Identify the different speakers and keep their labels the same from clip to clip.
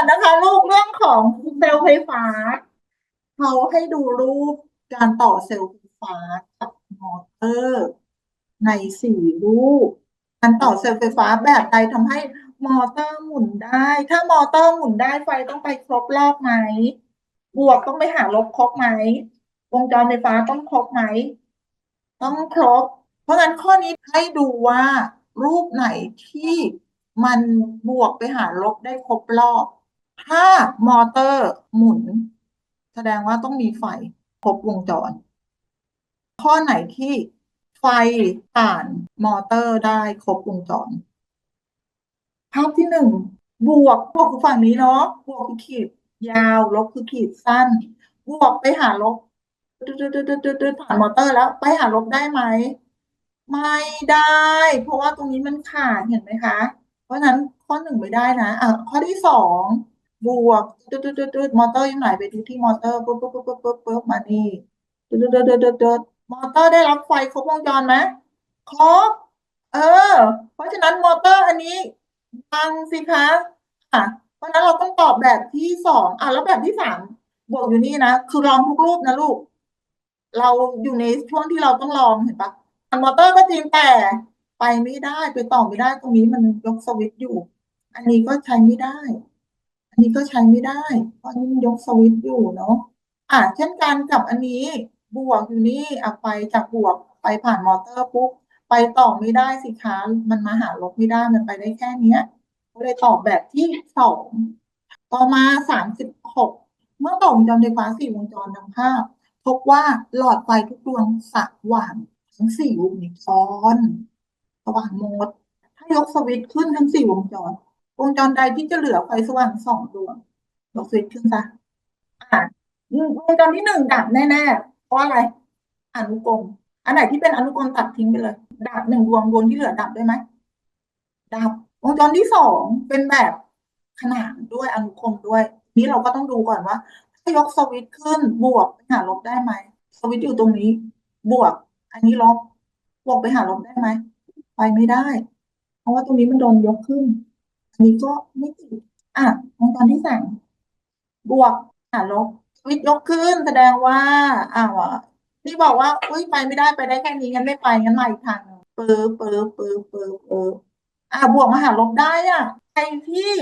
Speaker 1: อนนะคะ ลูกเรื่องของเซลล์ไฟฟ้าเขาให้ดูรูปการต่อเซลล์ไฟฟ้ากับมอเตอร์ ในสี่รูปการต่อเซลล์ไฟฟ้าแบบใดทำให้มอเตอร์หมุนได้ ถ้ามอเตอร์หมุนได้ไฟต้องไปครบรอบไหม บวกต้องไปหาลบครบไหม วงจรไฟฟ้าต้องครบไหม ต้องครบ เพราะฉะนั้นข้อนี้ให้ดูว่ารูปไหนที่มันบวกไปหาลบได้ครบรอบ ถ้ามอเตอร์หมุน แสดงว่าต้องมีไฟครบวงจร ข้อไหนที่ไฟผ่านมอเตอร์ได้ครบวงจร ภาพที่หนึ่งบวกบวกคือฝั่งนี้เนาะบวกคือขีดยาว ลบคือขีดสั้น บวกไปหาลบตึ๊ดๆๆๆๆผ่านมอเตอร์แล้ว ไปหาลบได้ไหม ไม่ได้ เพราะว่าตรงนี้มันขาดเห็นไหมคะ เพราะฉะนั้นข้อหนึ่งไม่ได้นะอะข้อที่สอง บวกตึ๊ดๆๆๆมอเตอร์อยู่ไหนไปดูที่มอเตอร์ปุ๊บปุ๊บปุ๊บปุ๊บปุ๊บปุ๊บมานี่ตึ๊ดๆๆๆๆมอเตอร์ได้รับไฟครบวงจรไหมครบเออ เพราะฉะนั้นมอเตอร์อันนี้ยังสิคะอะเพราะฉะนั้นเราต้องตอบแบบที่สองอะแล้วแบบที่สามบวกอยู่นี่นะคือลองทุกรูปนะลูก เราอยู่ในช่วงที่เราต้องลองเห็นปะอันมอเตอร์ก็จริงแต่ไปไม่ได้ไปต่อไม่ได้ตรงนี้มันยกสวิตช์อยู่ อันนี้ก็ใช้ไม่ได้ นี้ก็ใช้ไม่ได้เพราะอันนี้มันยกสวิตช์อยู่เนาะอะเช่นกันกับอันนี้บวกอยู่นี่อะไปจากบวกไปผ่านมอเตอร์ปุ๊บไปต่อไม่ได้สิคะมันมาหาลบไม่ได้มันไปได้แค่เนี้ยก็เลยตอบแบบที่สองต่อมาสามสิบหกเมื่อต่อวงจรไฟฟ้าสี่วงจรดังภาพพบว่าหลอดไฟทุกดวงสว่างทั้งสี่วงจรสว่างหมด ถ้ายกสวิตช์ขึ้นทั้งสี่วงจร วงจรใดที่จะเหลือไฟสว่างสองดวงยกสวิตช์ขึ้นซะอะวงจรที่หนึ่งดับแน่ๆ เพราะอะไร อนุกรม อันไหนที่เป็นอนุกรมตัดทิ้งไปเลย ดับหนึ่งดวงดวงที่เหลือดับได้ไหม ดับ วงจรที่สองเป็นแบบขนานด้วยอนุกรมด้วย นี้เราก็ต้องดูก่อนว่า ถ้ายกสวิตช์ขึ้นบวกไปหาลบได้ไหม สวิตช์อยู่ตรงนี้ บวก อันนี้ลบ บวกไปหาลบได้ไหม ไปไม่ได้ เพราะว่าตรงนี้มันโดนยกขึ้น นี้ก็ไม่ติดอะวงจรที่สามบวกหาลบสวิตยกขึ้นแสดงว่าอ้าวอะนี่บอกว่า อุ้ยไปไม่ได้ไปได้แค่นี้งั้นไม่ไปงั้นมาอีกทางหนึ่งเปิบเปิบเปิบเปิบเปิบอะบวกมาหาลบได้อะใครที่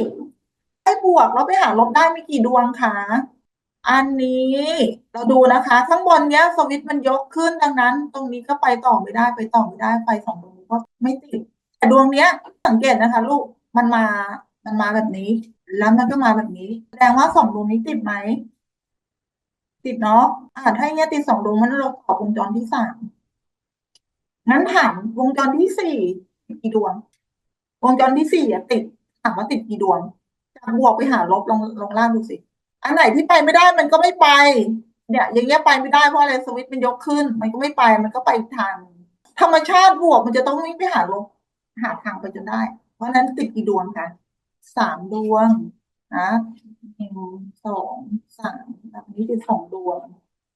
Speaker 1: ให้บวกแล้วไปหาลบได้มีกี่ดวงคะอันนี้เราดูนะคะ ข้างบนเนี้ยสวิตมันยกขึ้นดังนั้น ตรงนี้ก็ไปต่อไม่ได้ไปต่อไม่ได้ไฟสองดวงนี้ก็ไม่ติดแต่ดวงเนี้ย สังเกตนะคะ ลูก มันมา มันมาแบบนี้ แล้วมันก็มาแบบนี้ แสดงว่าสองดวงนี้ติดไหม ติดเนาะอ่าถ้าอย่างเงี้ยติดสองดวงมันเราต่อวงจรที่สามงั้นถามวงจรที่สี่กี่ดวง วงจรที่สี่อะติดถามว่าติดกี่ดวงจากบวกไปหาลบลงลงล่างดูสิ อันไหนที่ไปไม่ได้มันก็ไม่ไป เนี่ย อย่างเงี้ยไปไม่ได้เพราะอะไรสวิตช์มันยกขึ้น มันก็ไม่ไปมันก็ไปอีกทางหนึ่งธรรมชาติบวกมันจะต้องวิ่งไปหาลบหาทางไปจนได้ เพราะฉะนั้นติดกี่ดวงคะสามดวงนะหนึ่งสองสามแบบนี้คือสองดวง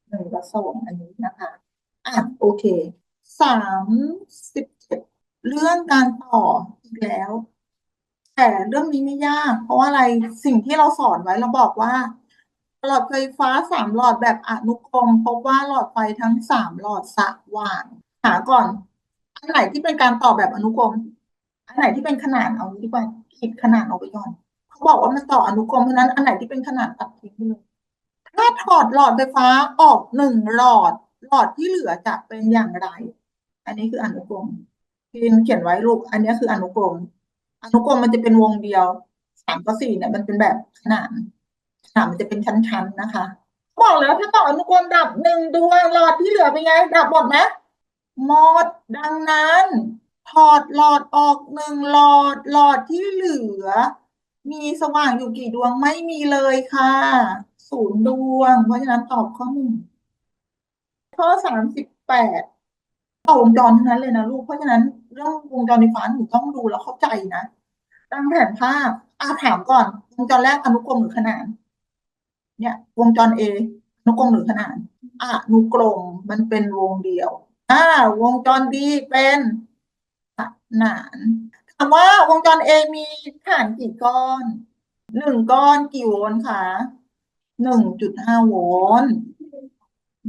Speaker 1: หนึ่งกับสองอันนี้นะคะอะโอเคสามสิบเจ็ดเรื่องการต่ออีกแล้ว แต่เรื่องนี้ไม่ยาก เพราะว่าอะไรสิ่งที่เราสอนไว้เราบอกว่า หลอดไฟฟ้าสามหลอดแบบอนุกรมพบว่าหลอดไฟทั้งสามหลอดสว่างหาก่อนอันไหนที่เป็นการต่อแบบอนุกรม อันไหนที่เป็นขนานเอางี้ดีกว่าคิดขนานออกไปก่อนเขาบอกว่ามันต่ออนุกรมเพราะนั้นอันไหนที่เป็นขนานตัดทิ้งไปเลยถ้าถอดหลอดไฟฟ้าออกหนึ่งหลอด หลอดที่เหลือจะเป็นอย่างไร อันนี้คืออนุกรมพินเขียนไว้ลูก อันนี้คืออนุกรม อนุกรมมันจะเป็นวงเดียวสามกับสี่เนี่ยมันเป็นแบบขนานขนานมันจะเป็นชั้นๆนะคะบอกแล้วถ้าต่ออนุกรมดับหนึ่งดวงหลอดที่เหลือเป็นไง ดับหมดไหมหมดดังนั้น ถอดหลอดออกหนึ่งหลอดหลอดที่เหลือ มีสว่างอยู่กี่ดวงไม่มีเลยค่ะ ศูนย์ดวง เพราะฉะนั้นตอบข้อหนึ่งข้อสามสิบแปดต่อวงจรทั้งนั้นเลยนะลูกเพราะฉะนั้นเรื่องวงจรไฟฟ้าหนูต้องดูแล้วเข้าใจนะตั้งแผนภาพอะถามก่อน วงจรแรกอนุกรมหรือขนาน เนี่ย วงจร A อนุกรมหรือขนานอนุกรมมันเป็นวงเดียว อ่า วงจร B เป็น ขนานถามว่าวงจร A มีฐานกี่ก้อนหนึ่งก้อนกี่โวลต์คะหนึ่งจุดห้าโวลต์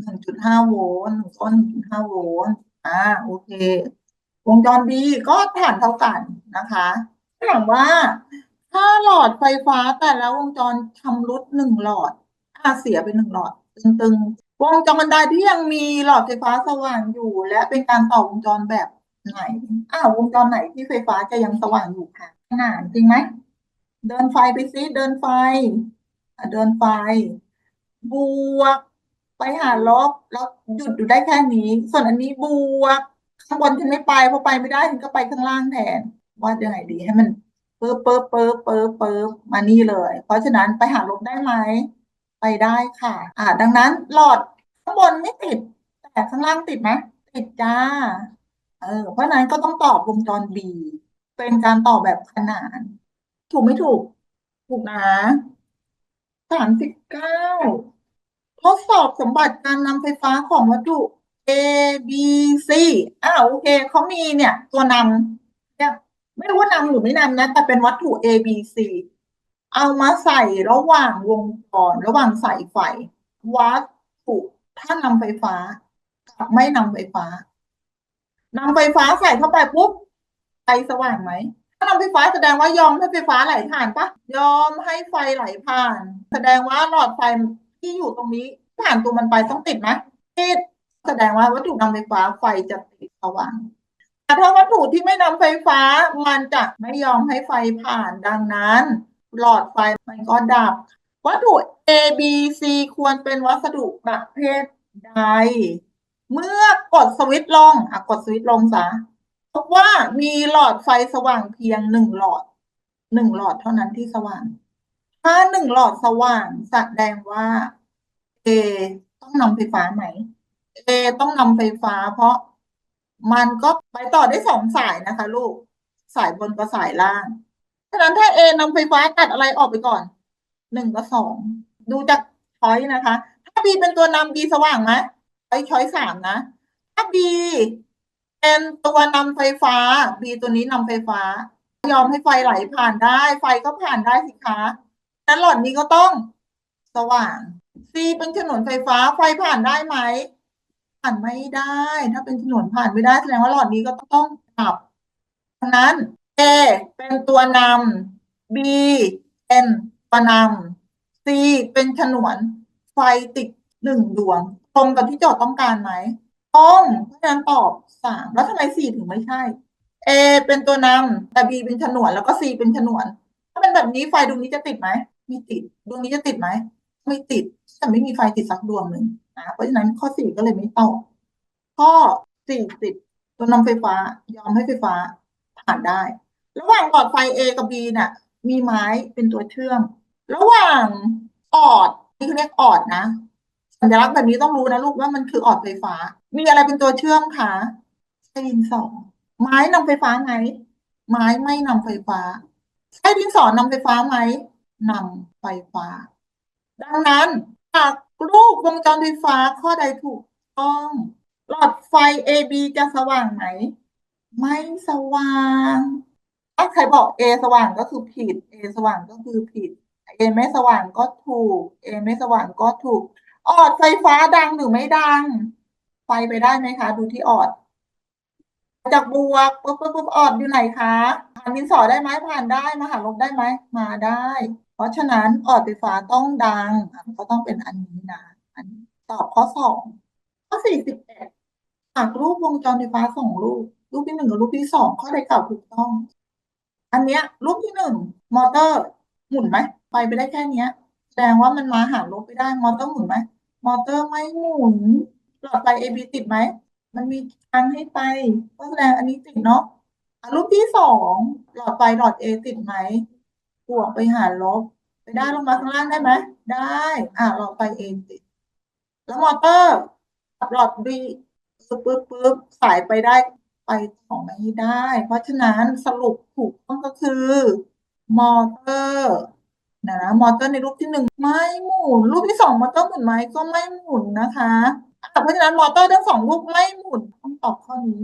Speaker 1: หนึ่งจุดห้าโวลต์หนึ่งก้อนหนึ่งจุดห้าโวลต์อ่าโอเค วงจร B ก็ฐานเท่ากันนะคะถามว่า ถ้าหลอดไฟฟ้าแต่ละวงจรชำรุดหนึ่งหลอดอ่าเสียไปหนึ่งหลอดตึงๆวงจรใดที่ยังมีหลอดไฟฟ้าสว่างอยู่ และเป็นการต่อวงจรแบบ ไหน อ้าววงจรไหนที่ไฟฟ้าจะยังสว่างอยู่ค่ะขนาดจริงไหม เดินไฟไปซิ เดินไฟ เดินไฟ บวก ไปหาลบ แล้วหยุดอยู่ได้แค่นี้ ส่วนอันนี้บวก ข้างบนฉันไม่ไปเพราะไปไม่ได้ฉันก็ไปข้างล่างแทนวาดยังไงดีให้มันเปิบเปิบเปิบเปิบเปิบมานี่เลย เพราะฉะนั้นไปหาลบได้ไหม ไปได้ค่ะ อ่า ดังนั้นหลอดข้างบนไม่ติด แต่ข้างล่างติดไหมติดจ้า เออเพราะนั้นก็ต้องตอบวงจร B เป็นการต่อแบบขนาน ถูกไม่ถูก ถูกนะสามสิบเก้าทดสอบสมบัติการนำไฟฟ้าของวัตถุ A B C อ้าวโอเคเขามีเนี่ย ตัวนำเนี่ยไม่รู้ว่านำหรือไม่นำนะ แต่เป็นวัตถุ A B C เอามาใส่ระหว่างวงจรระหว่างสายไฟ วัตถุถ้านำไฟฟ้ากับไม่นำไฟฟ้า นำไฟฟ้าใส่เข้าไปปุ๊บไฟสว่างไหม ถ้านำไฟฟ้าแสดงว่ายอมให้ไฟฟ้าไหลผ่านปะยอมให้ไฟไหลผ่าน แสดงว่าหลอดไฟที่อยู่ตรงนี้ ผ่านตัวมันไปต้องติดไหมติดแสดงว่าวัตถุนำไฟฟ้าไฟจะติดสว่างแต่ถ้าวัตถุที่ไม่นำไฟฟ้ามันจะไม่ยอมให้ไฟผ่านดังนั้น หลอดไฟมันก็ดับ วัตถุ A B C ควรเป็นวัสดุประเภทใด เมื่อกดสวิตช์ลงอะกดสวิตช์ลงซะพบว่ามีหลอดไฟสว่างเพียงหนึ่งหลอดหนึ่งหลอดเท่านั้นที่สว่าง ถ้าหนึ่งหลอดสว่างแสดงว่า A ต้องนำไฟฟ้าไหม A ต้องนำไฟฟ้า เพราะมันก็ไปต่อได้สองสายนะคะ ลูกสายบนกับสายล่างฉะนั้นถ้า A นำไฟฟ้าตัดอะไรออกไปก่อนหนึ่งกับสองดูจากช้อยนะคะ ถ้า B เป็นตัวนำ B สว่างไหม ช้อยช้อยสามนะ ถ้า B เป็นตัวนำไฟฟ้า B ตัวนี้นำไฟฟ้า ยอมให้ไฟไหลผ่านได้ ไฟก็ผ่านได้สิคะนั้นหลอดนี้ก็ต้องสว่าง C เป็นฉนวนไฟฟ้า ไฟผ่านได้ไหม ผ่านไม่ได้ ถ้าเป็นฉนวนผ่านไม่ได้แสดงว่าหลอดนี้ก็ต้องดับดังนั้น A เป็นตัวนำ B เป็นตัวนำ C เป็นฉนวน ไฟติดหนึ่งดวง ตรงกับที่โจทย์ต้องการไหมตรงเพราะฉะนั้นตอบสามแล้วทำไม C ถึงไม่ใช่ A เป็นตัวนำแต่ B เป็นฉนวนแล้วก็ C เป็นฉนวน ถ้าเป็นแบบนี้ไฟดวงนี้จะติดไหมไม่ติดดวงนี้จะติดไหมไม่ติดแต่ไม่มีไฟติดสักดวงหนึ่งนะเพราะฉะนั้นข้อสี่ก็เลยไม่ตอบข้อสี่สิบตัวนำไฟฟ้ายอมให้ไฟฟ้าผ่านได้ ระหว่างหลอดไฟ A กับ B น่ะมีไม้เป็นตัวเชื่อม ระหว่างออดนี่เขาเรียกออดนะ สัญลักษณ์แบบนี้ต้องรู้นะลูกว่ามันคือออดไฟฟ้า มีอะไรเป็นตัวเชื่อมคะใช้ดินสอไม้นำไฟฟ้าไหมไม้ไม่นำไฟฟ้าใช้ดินสอนำไฟฟ้าไหมนำไฟฟ้า ดังนั้นหากรูปวงจรไฟฟ้าข้อใดถูกต้องหลอดไฟ AB จะสว่างไหม ไม่สว่างถ้าใครบอก A สว่างก็คือผิด A สว่างก็คือผิด A ไม่สว่างก็ถูก A ไม่สว่างก็ถูก ออดไฟฟ้าดังหรือไม่ดัง ไฟไปได้ไหมคะ ดูที่ออด จากบวกปุ๊บปุ๊บปุ๊บออดอยู่ไหนคะผ่านดินสอได้ไหมผ่านได้มาหาลบได้ไหมมาได้ เพราะฉะนั้นออดไฟฟ้าต้องดังก็ต้องเป็นอันนี้นะอันนี้ตอบข้อสองข้อสี่สิบเอ็ดหากรูปวงจรไฟฟ้าสองรูปรูปที่หนึ่งกับรูปที่สองข้อใดกล่าวถูกต้อง อันเนี้ย รูปที่หนึ่งมอเตอร์หมุนไหมไปไปได้แค่เนี้ยแสดงว่ามันมาหาลบไปได้มอเตอร์หมุนไหม มอเตอร์ไม่หมุน หลอดไฟ AB ติดไหม มันมีทางให้ไปก็แสดงอันนี้ติดเนาะะรูปที่สองหลอดไฟหลอด A ติดไหมบวกไปหารลบ ไปได้ลงมาข้างล่างได้ไหม ได้ อะหลอดไฟ A ติด แล้วมอเตอร์กับหลอด B ปึ๊บปึ๊บปึ๊บสายไปได้ไปต่อไม่ได้ เพราะฉะนั้นสรุปถูกต้องก็คือ มอเตอร์ นะนะมอเตอร์ในรูปที่หนึ่งไม่หมุน รูปที่สองมอเตอร์หมุนไหมก็ไม่หมุนนะคะอ่เพราะฉะนั้นมอเตอร์ทั้งสองรูปไม่หมุนต้องตอบข้อนี้